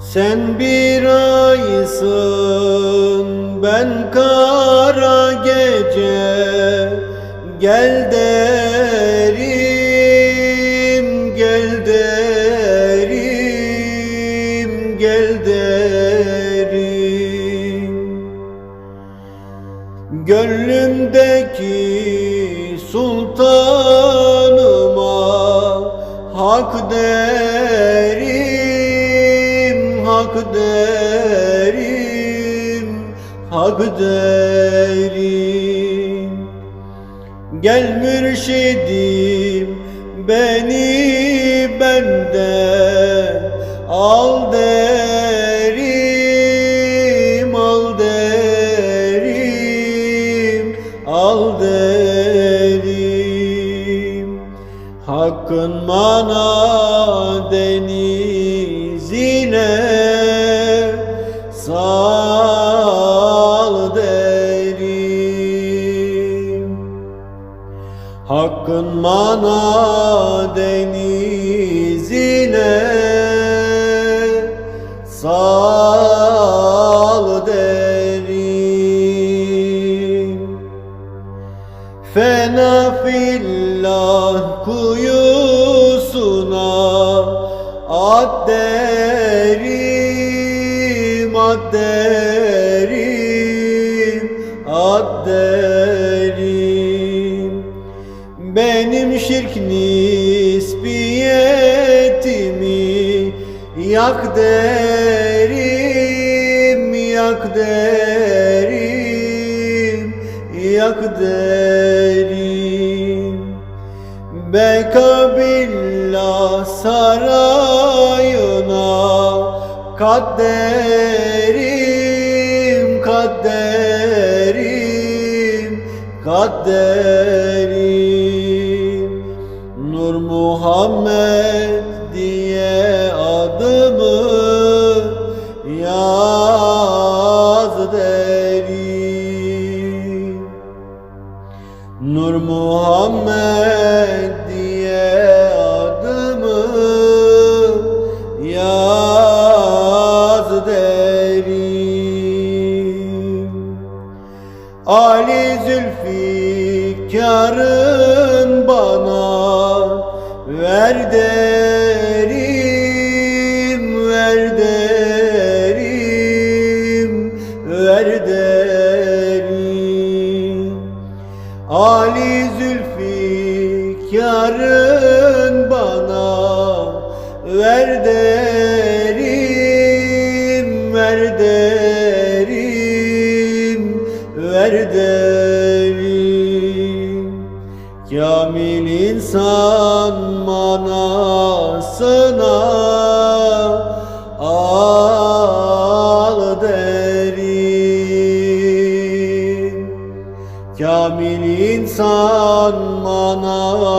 Sen bir aysın ben kara gece. Gel derim gel derim gel derim. Gönlümdeki sultanıma hak derim, hak derim, hak derim. Gel mürşidim beni benden al derim, al derim, al derim. Hakkın mana denizine Hakkın mana denizine sal derim. Fena fillah kuyusuna at derim, at derim, at derim. Benim şirk nispiyetimi yak derim, yak derim, yak derim. Bekabillah sarayına kat derim, kat Muhammed diye adımı yaz derim. Nur Muhammed diye adımı yaz derim. Ali Zülfikar'ın bana ver derim, ver derim, ver derim. Ali Zülfikar'ın bana ver derim, ver derim, ver derim. Kamil insan manasına al derim. Kamil insan manasına